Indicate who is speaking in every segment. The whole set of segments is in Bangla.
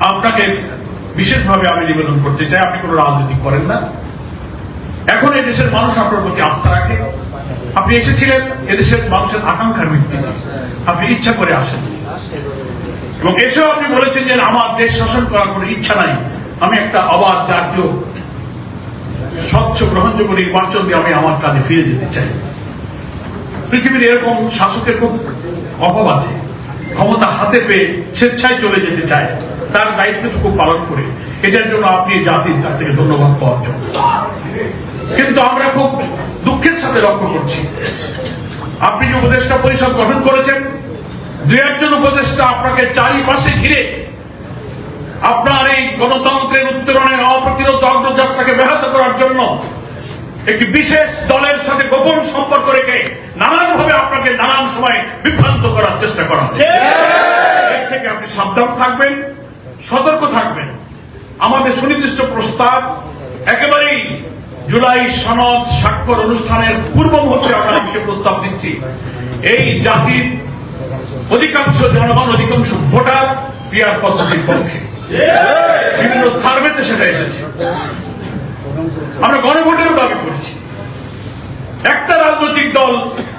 Speaker 1: আপনাকে বিশেষভাবে আমি নিবেদন করতে চাই, আপনি কোনো রাজনীতি করেন না। এখন এই দেশের মানুষ আপনার প্রতি আস্থা রাখে। আপনি এসেছিলেন, এদেশের মানুষের আকাঙ্ক্ষার ভিত্তিতে। আপনি ইচ্ছা করে আসেন। এবং এসেও আপনি বলেছেন যে আমার দেশ শাসন করার কোনো ইচ্ছা নাই। আমি একটা অবাধ জাতীয়, স্বচ্ছ, গ্রহণযোগ্য নির্বাচন দিয়ে আমি আমার কাজে ফিরে যেতে চাই। পৃথিবীর এরকম শাসকের খুব অভাব আছে। ক্ষমতা হাতে পেয়ে স্বেচ্ছায় চলে যেতে চায়, তার দায়িত্বটুকু পালন করে। এটার জন্য আপনি জাতির কাছ থেকে ধন্যবাদ পাওয়ার জন্য। কিন্তু আমরা খুব দুঃখের সাথে লক্ষ্য করছি। আপনি যে উপদেষ্টা পরিষদ গঠন করেছেন দু একজন উপদেষ্টা আপনাকে চারিপাশে ঘিরে আপনার এই গণতন্ত্রের উত্তরণের অপ্রতিরোধ অগ্রযাত্রাকে ব্যাহত করার জন্য একটি বিশেষ দলের সাথে গোপন সম্পর্ক রেখে নানান ভাবে আপনাকে নানান সময় বিভ্রান্ত করার চেষ্টা করা হচ্ছে। এর থেকে আপনি সাবধান থাকবেন সতর্ক থাকবেন। আমাদের সুনির্দিষ্ট প্রস্তাব একেবারেই জুলাই সনদ স্বাক্ষর অনুষ্ঠানের পূর্ব মুহূর্তে আমরা আজকে প্রস্তাব দিচ্ছি। এই জাতির অধিকাংশ জনগণ অধিকাংশ ভোটার পিয়ার পদ্ধতির পক্ষে। বিভিন্ন সার্ভেতে সেটা এসেছে। আমরা গণভোটেরও দাবি করেছি। একটা রাজনৈতিক দল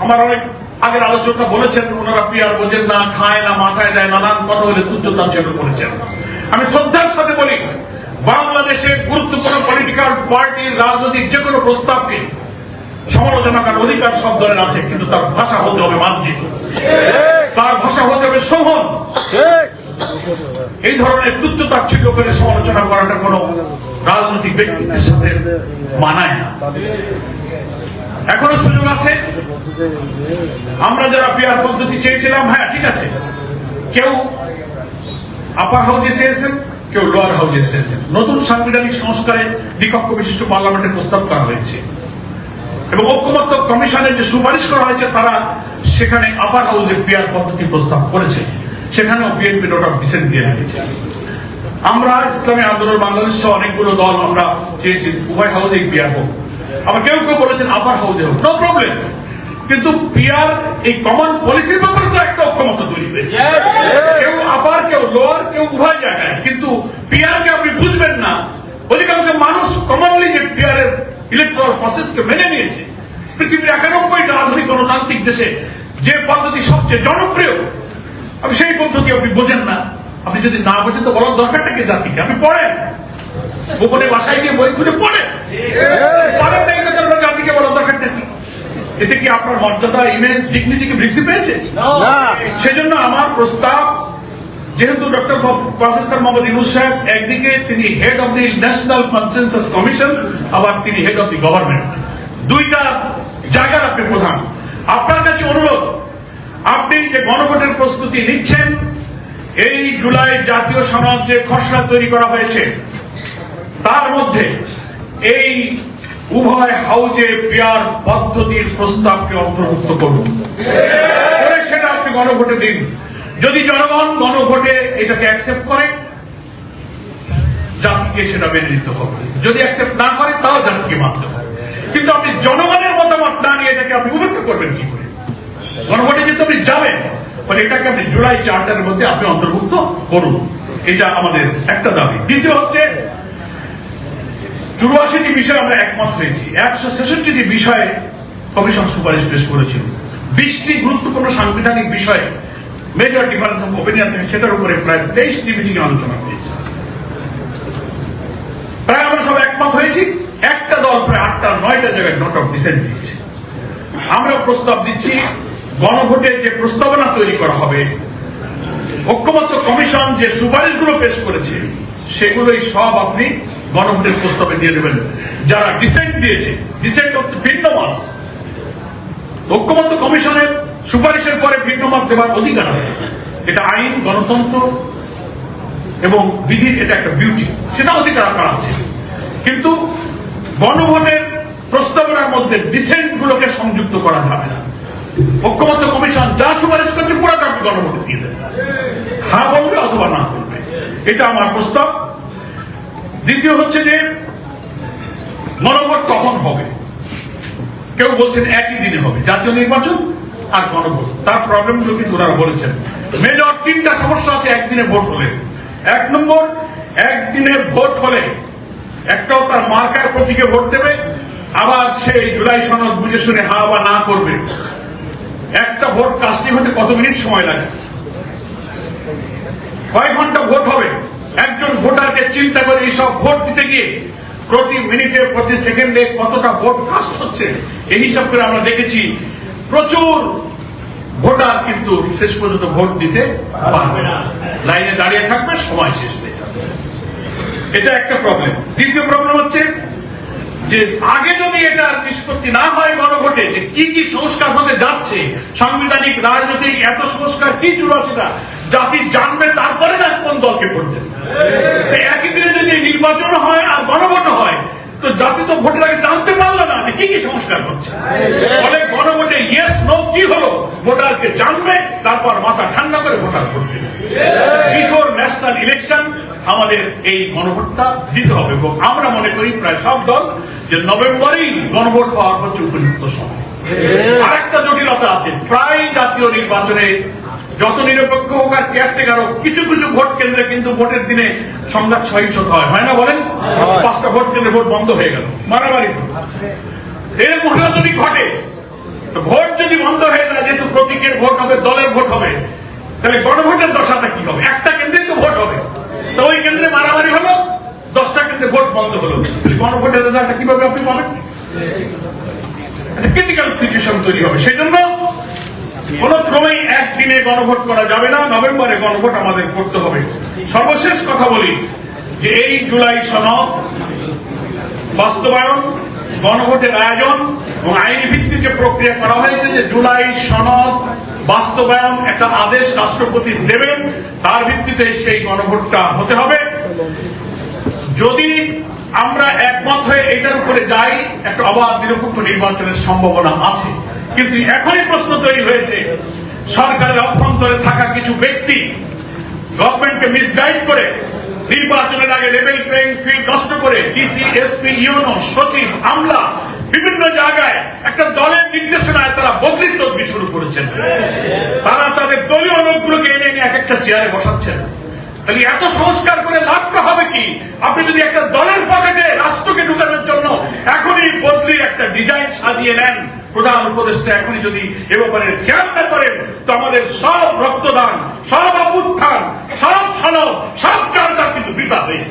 Speaker 1: আমার অনেক আগের আলোচনা বলেছেন ওনারা পিয়ার বোঝেন না খায় না মাথায় দেয় নানান কথা বলে উচ্চতার চেষ্টা করেছেন আমি শ্রদ্ধার সাথে বলি বাংলাদেশের গুরুত্বপূর্ণ পলিটিক্যাল পার্টির রাজনৈতিক যে কোনো প্রস্তাবকে সমালোচনা করার অধিকার সব দলের আছে কিন্তু তার ভাষা হতে হবে মার্জিত। তার ভাষা হতে হবে সোহন এই ধরনের তুচ্ছ তাচ্ছিল্য করে সমালোচনা করাটা কোনো রাজনৈতিক ব্যক্তিত্বের সাথে মানায় না। এখনও সুযোগ আছে। আমরা যারা পিয়ার পদ্ধতি চেয়েছিলাম হ্যাঁ ঠিক আছে। কেউ আপার হাউজে চেয়েছেন, কেউ লোয়ার হাউজে চেয়েছেন। নতুন সাংবিধানিক সংস্কারে দ্বিকক্ষ বিশিষ্ট পার্লামেন্টের প্রস্তাব করা হয়েছে। এবং ঐক্যমত্য কমিশনের যে সুপারিশ করা হয়েছে, তারা সেখানে আপার হাউসে পিয়ার পদ্ধতি প্রস্তাব করেছে। সেখানেও বিএনপি নোট অফ ডিসেন্ট দিয়ে রেখেছে। আমরা ইসলামী আন্দোলন বাংলাদেশ সহ অনেকগুলো দল আমরা চেয়েছি উভয় হাউসেই পিয়ার হোক। আবার কেউ কেউ বলেছেন আপার হাউসে হোক নো প্রবলেম কিন্তু পিয়ার এই কমন পলিসির ব্যাপারে তো একটা ঐক্যমত তৈরি হয়েছে। কেউ আপার কেউ লোয়ার কেউ উভয় জায়গায়। কিন্তু পিয়ারকে আপনি বুঝবেন না। অধিকাংশ মানুষ কমনলি যে পিয়ারের ইলেকট্রাল প্রসেসকে মেনে নিয়েছে পৃথিবীর একানব্বইটা আধুনিক গণতান্ত্রিক দেশে যে পদ্ধতি সবচেয়ে জনপ্রিয় আপনি সেই পদ্ধতি আপনি বোঝেন না। আপনি যদি না বোঝেন তো বলার দরকারটা কি জাতিকে? আপনি পড়েন। গোপনে বাসায় গিয়ে বই খুলে পড়েন। পড়েন না এই কথা আপনার জাতিকে বলার দরকারটা কি? এতে কি আপনার মর্যাদা ইমেজ ডিগনিটি কি বৃদ্ধি পেয়েছে? সেজন্য আমার প্রস্তাব যেহেতু ডক্টর প্রফেসর মোহাম্মদ ইউনুস সাহেব একদিকে তিনি head of the national consensus commission আবার তিনি হেড অব দি গভর্নমেন্ট দুইটা জায়গার আপনি প্রধান। আপনার কাছে অনুরোধ আপনি যে গণভোটের প্রস্তুতি নিচ্ছেন এই জুলাই জাতীয় সনদ যে খসড়া তৈরি করা হয়েছে, তার মধ্যে এই উভয় হাউজে পেয়ার পদ্ধতির প্রস্তাবকে অন্তর্ভুক্ত করুন। সেটা আপনি গণভোটে দিন। যদি জনগণ গণভোটে এটাকে অ্যাকসেপ্ট করে, জাতিকে সেটা মেনে নিতে হবে। যদি অ্যাকসেপ্ট না করে, তাও জাতিকে মানতে হবে। কিন্তু আপনি জনগণের মতামত না নিয়ে এটাকে আপনি উপেক্ষা করবেন কি করে? গণভোটে যেহেতু আপনি যাবেন ফলে এটাকে আপনি জুলাই চার্টারের মধ্যে আপনি অন্তর্ভুক্ত করুন। এটা আমাদের একটা দাবি। দ্বিতীয় হচ্ছে, চুরাশিটি বিষয়ে আমরা একমত হয়েছি। একশো ছেষট্টিটি বিষয়ে কমিশন সুপারিশ পেশ করেছিল। বিশটি গুরুত্বপূর্ণ সাংবিধানিক বিষয়ে মেজর ডিফারেন্স অফ ওপিনিয়ন থেকে সেটার উপরে প্রায় তেইশটি মিটিং আলোচনা হয়েছে। প্রায় আমরা সব একমত হয়েছি। একটা দল প্রায় আটটা, নয়টা জায়গায় নোট অফ ডিসেন্ট দিয়েছে। আমরা প্রস্তাব দিচ্ছি, গণভোটে যে প্রস্তাবনা তৈরি করা হবে। ঐক্যমত্য কমিশন যে সুপারিশগুলো পেশ করেছে, সেগুলোই সব আপনি গণভোটের প্রস্তাবে দিয়ে দেবেন। যারা ডিসেন্ট দিয়েছে ডিসেন্ট হচ্ছে ভিন্ন মত ঐক্যমত্য কমিশনের সুপারিশের পরে ভিন্ন মত দেওয়ার অধিকার আছে। এটা আইন, গণতন্ত্র এবং বিধির এটা একটা বিউটি সেটা অধিকার আপনার আছে। কিন্তু গণভোটের প্রস্তাবনার মধ্যে ডিসেন্ট গুলোকে সংযুক্ত করা যাবে না। ঐক্যমত্য কমিশন যা সুপারিশ করছে পুরো আপনি গণভোটে দিয়ে দেবেন হ্যাঁ বলবে অথবা না করবে এটা আমার প্রস্তাব। দ্বিতীয় হচ্ছে যে, গণভোট কখন হবে? কেউ বলছেন একই দিনে হবে, জাতীয় নির্বাচন আর গণভোট। তার প্রবলেমগুলো কিন্তু ওনারা বলেছেন মেজর তিনটা সমস্যা আছে, একদিনে ভোট হলে। এক নম্বর, একদিনে ভোট হলে একটাও তার মার্কার প্রতীকে ভোট দেবে, আবার সেই জুলাই সনদ বুঝে শুনে হা বা না করবে। একটা ভোট কাস্টিং হতে কত মিনিট সময় লাগে? কয় ঘণ্টা ভোট হবে? একজন ভোটারকে চিন্তা করে এইসব ভোট দিতে গিয়ে প্রতি মিনিটে, প্রতি সেকেন্ডে কতটা ভোট কাস্ট হচ্ছে? এই হিসাব করে আমরা দেখেছি প্রচুর ভোটার কিন্তু শেষ পর্যন্ত ভোট দিতে পারবে না। লাইনে দাঁড়িয়ে থাকবে, সময় শেষ হয়ে যাবে। এটা একটা প্রবলেম দ্বিতীয় প্রবলেম হচ্ছে যে আগে যদি এটা নিষ্পত্তি না হয় গণভোটে, যে কি কি সংস্কার হতে যাচ্ছে, সাংবিধানিক, রাজনৈতিক, এত সংস্কার কি চুরাচিটা জাতি জানবে, তারপরে না কোন দলকে ভোট একই দিনে যদি নির্বাচন হয় আর গণভোট হয়, তো জাতি তো ভোটের আগে জানতে পারল না যে কি কি সংস্কার হচ্ছে। ফলে গণভোটে ইয়েস নো কি হলো ভোটারকে জানবে তারপর মাথা ঠান্ডা করে ভোটার ভোট দেবে। বিফোর ন্যাশনাল ইলেকশন আমাদের এই গণভোটটা দিতে হবে এবং আমরা মনে করি প্রায় সব দল যে নভেম্বরেই গণভোট হওয়ার হচ্ছে উপযুক্ত সময়। আরেকটা জটিলতা আছে প্রায় জাতীয় নির্বাচনে যত নিরপেক্ষ হোক আর কেয়ারটেকার হোক কিছু কিছু ভোট কেন্দ্রে কিন্তু ভোটের দিনে সংঘাত সহিংসত হয়। হয় না বলেন? পাঁচটা ভোট কেন্দ্রে ভোট বন্ধ হয়ে গেল। মারামারি। এরকম ঘটনা যদি ঘটে ভোট যদি বন্ধ হয়ে যায়, যেহেতু প্রতীকের ভোট হবে, দলের ভোট হবে, তাহলে গণভোটের দশাটা কি হবে? একটা কেন্দ্রেই তো ভোট হবে। তো ওই কেন্দ্রে মারামারি হলো, দশটা কেন্দ্রে ভোট বন্ধ হলো। গণভোটের রেজাল্টটা কীভাবে আপনি পাবেন? ক্রিটিক্যাল সিচুয়েশন তৈরি হবে। সেই জন্য একদিনে গণভোট করা যাবে না, নভেম্বরে গণভোট আমাদের করতে হবে। সর্বশেষ কথা বলি যে এই জুলাই সনদ বাস্তবায়ন গণভোটের আয়োজন এবং আইনি ভিত্তিতে প্রক্রিয়া করা হয়েছে যে জুলাই সনদ বাস্তবায়ন একটা আদেশ রাষ্ট্রপতি দেবেন, তার ভিত্তিতে সেই গণভোটটা হতে হবে। যদি আমরা একমত হয়ে এটার উপরে যাই, একটা অবাধ নিরপেক্ষ নির্বাচনের সম্ভাবনা আছে। কিন্তু এখনই প্রশ্ন তৈরি হয়েছে, সরকারের অভ্যন্তরে থাকা কিছু ব্যক্তি গভর্নমেন্টকে মিসগাইড করে নির্বাচনের আগে লেভেল প্লেইং ফিল্ড নষ্ট করে ডিসি এসপি ইউনো সচিব আমলা বিভিন্ন জায়গায় একটা দলের নির্দেশনায় তারা বদলিত তদবি শুরু করেছেন। তারা তাদের দলীয় লোকগুলোকে এনে এনে এক একটা চেয়ারে বসাচ্ছেন। তাহলে এত সংস্কার করে লাভটা হবে কি? আপনি যদি একটা দলের পকেটে রাষ্ট্রকে ঢুকানোর জন্য এখনই বদলি একটা ডিজাইন সাজিয়ে নেন, প্রধান উপদেষ্টা এখনই যদি এ ব্যাপারে খেয়াল না করেন, তো আমাদের সব রক্তদান, সব অভ্যুত্থান, সব সনদ সব জায়গা কিন্তু বিতা হয়ে।